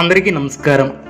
అందరికీ నమస్కారం.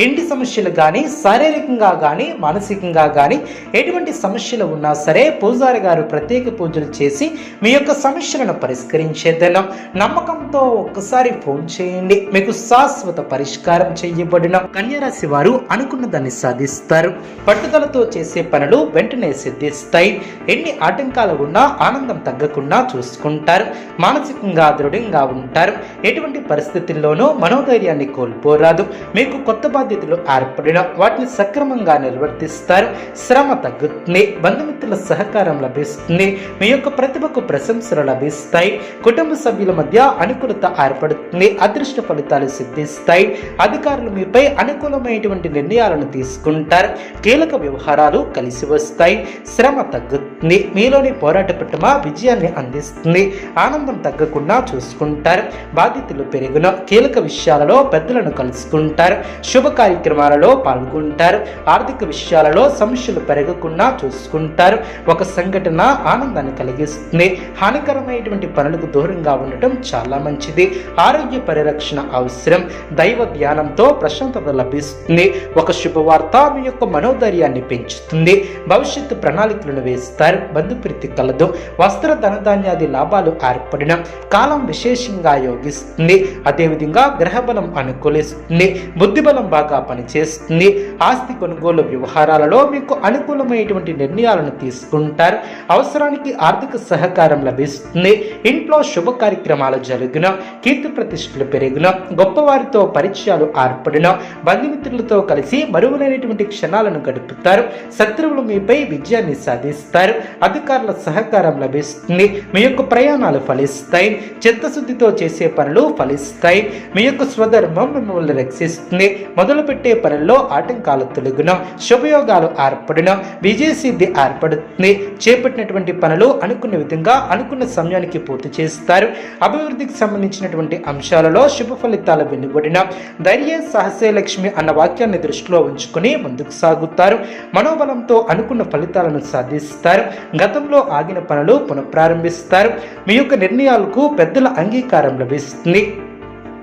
ఇంటి సమస్యలు కానీ శారీరకంగా కానీ మానసికంగా కానీ ఎటువంటి సమస్యలు ఉన్నా సరే పూజారి గారు ప్రత్యేక పూజలు చేసి మీ యొక్క సమస్యలను పరిష్కరించేదనం. నమ్మకంతో ఒక్కసారి ఫోన్ చేయండి. మీకు శాశ్వత పరిష్కారం చేయబడిన కన్యరాశి వారు అనుకున్న దాన్ని సాధిస్తారు. పట్టుదలతో చేసే పనులు వెంటనే సిద్ధిస్తాయి. ఎన్ని ఆటంకాలు ఉన్నా ఆనందం తగ్గకుండా చూసుకుంటారు. మానసికంగా దృఢంగా ఉంటారు. ఎటువంటి పరిస్థితుల్లోనూ మనోధైర్యాన్ని కోల్పోరాదు. మీకు కొత్త బాధ్యతలు ఏర్పడిన వాటిని సక్రమంగా నిర్వర్తిస్తారు. శ్రమ తగ్గుతుంది బంధుమిత్రుల సహకారం లభిస్తుంది మీ యొక్క ప్రతిభకు ప్రశంసలు లభిస్తాయి కుటుంబ సభ్యుల మధ్య అనుకూలత ఏర్పడుతుంది అదృష్ట ఫలితాలు సిద్ధిస్తాయి అధికారులు మీపై అనుకూలమైనటువంటి నిర్ణయాలను తీసుకుంటారు కీలక వ్యవహారాలు కలిసి వస్తాయి శ్రమ తగ్గుతుంది మీలోని పోరాట పట్టుమ విజయాన్ని అందిస్తుంది ఆనందం తగ్గకుండా చూసుకుంటారు బాధ్యతలు పెరుగున కీలక విషయాలలో పెద్దలను కలుసుకుంటారు శుభ కార్యక్రమాలలో పాల్గొంటారు. ఆర్థిక విషయాలలో సమస్యలు పెరగకుండా చూసుకుంటారు. ఒక సంఘటన ఆనందాన్ని కలిగిస్తుంది. హానికరమైనటువంటి పనులకు దూరంగా ఉండటం చాలా మంచిది. ఆరోగ్య పరిరక్షణ అవసరం. దైవ ధ్యానంతో ప్రశాంతత లభిస్తుంది. ఒక శుభవార్త మీ యొక్క మనోధైర్యాన్ని పెంచుతుంది. భవిష్యత్తు ప్రణాళికలను వేస్తారు. బంధుప్రీతి కలదు. వస్త్ర ధనధాన్యాది లాభాలు ఏర్పడిన కాలం విశేషంగా యోగిస్తుంది. అదేవిధంగా గ్రహబలం అనుకూలిస్తుంది. బుద్ధిబలం బాగా పనిచేస్తుంది. ఆస్తి కొనుగోలు వ్యవహారాలలో మీకు అనుకూలమైనటువంటి నిర్ణయాలను తీసుకుంటారు. అవసరానికి ఆర్థిక సహకారం లభిస్తుంది. ఇంట్లో శుభ కార్యక్రమాలు జరిగిన కీర్తి ప్రతిష్టలు పెరిగిన గొప్పవారితో పరిచయాలు ఏర్పడిన బంధుమిత్రులతో కలిసి మరువులైనటువంటి క్షణాలను గడుపుతారు. శత్రువులు మీపై విజయాన్ని సాధిస్తారు. అధికారుల సహకారం లభిస్తుంది. మీ యొక్క ప్రయాణాలు ఫలిస్తాయి. చిత్తశుద్ధితో చేసే పనులు ఫలిస్తాయి. మీ యొక్క స్వధర్మం మిమ్మల్ని రక్షిస్తుంది. మొదలుపెట్టే పనుల్లో ఆటంకాలు తొలగిన. శుభయోగాలు ఏర్పడిన. విజయసిద్ధి ఏర్పడుతుంది. చేపట్టినటువంటి పనులు అనుకున్న విధంగా అనుకున్న సమయానికి పూర్తి చేస్తారు. అభివృద్ధికి సంబంధించినటువంటి అంశాలలో శుభ ఫలితాలు వెనుబడిన ధైర్య సహసే లక్ష్మి అన్న వాక్యాన్ని దృష్టిలో ఉంచుకుని ముందుకు సాగుతారు. మనోబలంతో అనుకున్న ఫలితాలను సాధిస్తారు. గతంలో ఆగిన పనులు పునఃప్రారంభిస్తారు. మీ యొక్క నిర్ణయాలకు పెద్దల అంగీకారం లభిస్తుంది.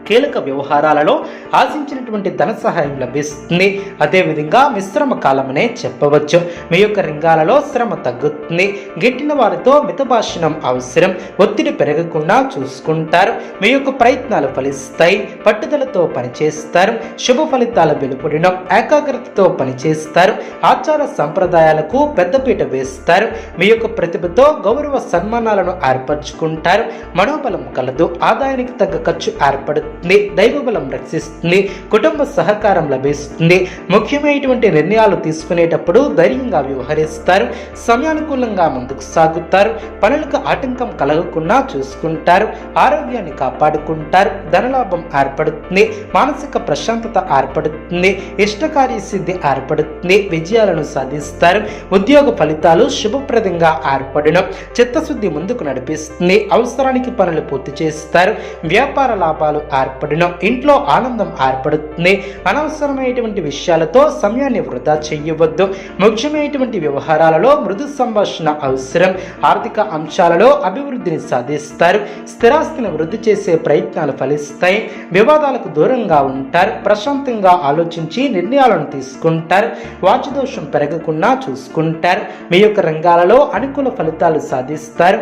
కీలక వ్యవహారాలలో ఆశించినటువంటి ధన సహాయం లభిస్తుంది. అదేవిధంగా మిశ్రమ కాలమనే చెప్పవచ్చు. మీ యొక్క రంగాలలో శ్రమ తగ్గుతుంది. గిట్టిన వారితో మితభాషణం అవసరం. ఒత్తిడి పెరగకుండా చూసుకుంటారు. మీ యొక్క ప్రయత్నాలు ఫలిస్తాయి. పట్టుదలతో పనిచేస్తారు. శుభ ఫలితాల వెలుపడిన ఏకాగ్రతతో పనిచేస్తారు. ఆచార సంప్రదాయాలకు పెద్దపీట వేస్తారు. మీ యొక్క ప్రతిభతో గౌరవ సన్మానాలను ఏర్పరచుకుంటారు. మనోబలం కలదు. ఆదాయానికి తగ్గ ఖర్చు ఏర్పడుతుంది. దైవబలం రక్షిస్తుంది కుటుంబ సహకారం లభిస్తుంది. ముఖ్యమైనటువంటి నిర్ణయాలు తీసుకునేటప్పుడు ధైర్యంగా వ్యవహరిస్తారు సమయానుకూలంగా ముందుకు సాగుతారు పనులకు ఆటంకం కలగకుండా చూసుకుంటారు ఆరోగ్యాన్ని కాపాడుకుంటారు ధనలాభం ఏర్పడుతుంది మానసిక ప్రశాంతత ఏర్పడుతుంది ఇష్టకార్య సిద్ధి ఏర్పడుతుంది విజయాలను సాధిస్తారు ఉద్యోగ ఫలితాలు శుభప్రదంగా ఏర్పడడం చిత్తశుద్ధి ముందుకు నడిపిస్తుంది అవసరానికి పనులు పూర్తి చేస్తారు వ్యాపార లాభాలు ఏర్పడిన ఇంట్లో ఆనందం ఏర్పడుతుంది. అనవసరమైనటువంటి విషయాలతో సమయాన్ని వృధా చేయవద్దు. ముఖ్యమైనటువంటి వ్యవహారాలలో మృదు సంభాషణ అవసరం. ఆర్థిక అంశాలలో అభివృద్ధిని సాధిస్తారు. స్థిరాస్తిని వృద్ధి చేసే ప్రయత్నాలు ఫలిస్తాయి. వివాదాలకు దూరంగా ఉంటారు. ప్రశాంతంగా ఆలోచించి నిర్ణయాలను తీసుకుంటారు. వాచదోషం పెరగకుండా చూసుకుంటారు. మీ యొక్క రంగాలలో అనుకూల ఫలితాలు సాధిస్తారు.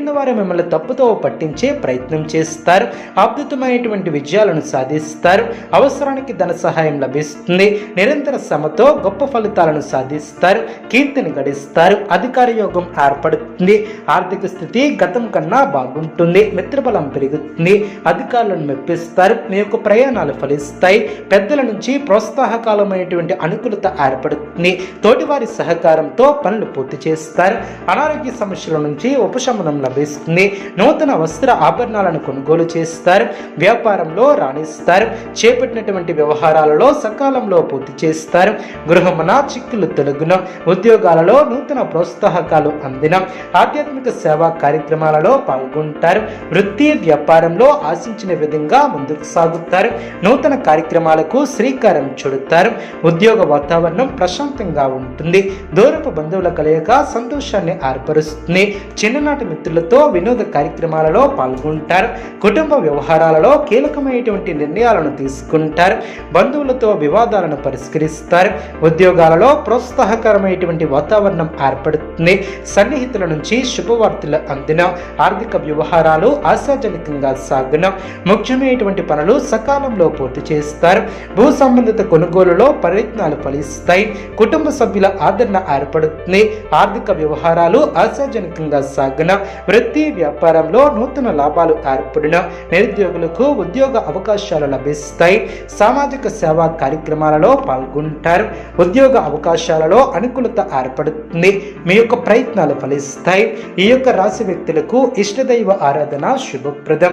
గిట్టిన వారు మిమ్మల్ని తప్పుతో పట్టించే ప్రయత్నం చేస్తారు. అద్భుతమైనటువంటి విజయాలను సాధిస్తారు. అవసరానికి ధన సహాయం లభిస్తుంది. నిరంతర శ్రమతో గొప్ప ఫలితాలను సాధిస్తారు. కీర్తిని గడిస్తారు. అధికార యోగం ఏర్పడుతుంది. ఆర్థిక స్థితి గతం కన్నా బాగుంటుంది. మిత్రబలం పెరుగుతుంది. అధికారులను మెప్పిస్తారు. మీ యొక్క ప్రయాణాలు ఫలిస్తాయి. పెద్దల నుంచి ప్రోత్సాహకాలమైనటువంటి అనుకూలత ఏర్పడుతుంది. తోటివారి సహకారంతో పనులు పూర్తి చేస్తారు. అనారోగ్య సమస్యల నుంచి ఉపశమనం లభిస్తుంది నూతన వస్త్ర ఆభరణాలను కొనుగోలు చేస్తారు వ్యాపారంలో రాణిస్తారు చేపట్టినటువంటి వ్యవహారాలలో సకాలంలో పూర్తి చేస్తారు. గృహమున చిక్కులు తొలగిన ఉద్యోగాలలో నూతన ప్రోత్సాహకాలు అందిన. ఆధ్యాత్మిక సేవా కార్యక్రమాలలో పాల్గొంటారు. వృత్తి వ్యాపారంలో ఆశించిన విధంగా ముందుకు సాగుతారు. నూతన కార్యక్రమాలకు శ్రీకారం చుడతారు. ఉద్యోగ వాతావరణం ప్రశాంతంగా ఉంటుంది. దూరపు బంధువుల కలయిక సంతోషాన్ని ఏర్పరుస్తుంది. చిన్ననాటి మిత్రులతో వినోద కార్యక్రమాలలో పాల్గొంటారు. కుటుంబ వ్యవహారాలలో కీలకమైనటువంటి నిర్ణయాలను తీసుకుంటారు. బంధువులతో వివాదాలను పరిష్కరిస్తారు. ఉద్యోగాలలో ప్రోత్సాహకరమైనటువంటి వాతావరణం ఏర్పడుతుంది. సన్నిహితుల నుంచి శుభవార్తలు అందిన ఆర్థిక వ్యవహారాలు ఆశాజనకంగా సాగున. ముఖ్యమైనటువంటి పనులు సకాలంలో పూర్తి చేస్తారు. భూ సంబంధిత కొనుగోలులో ప్రయత్నాలు ఫలిస్తాయి. కుటుంబ సభ్యుల ఆదరణ ఏర్పడుతుంది. ఆర్థిక వ్యవహారాలు ఆశాజనకంగా సాగున. వృత్తి వ్యాపారంలో నూతన లాభాలు ఏర్పడిన నిరుద్యోగులకు ఉద్యోగ అవకాశాలు లభిస్తాయి. సామాజిక సేవా కార్యక్రమాలలో పాల్గొంటారు. ఉద్యోగ అవకాశాలలో అనుకూలత ఏర్పడుతుంది. మీ యొక్క ప్రయత్నాలు ఫలిస్తాయి. ఈ యొక్క రాశి వ్యక్తులకు ఇష్టదైవ ఆరాధన శుభప్రదం.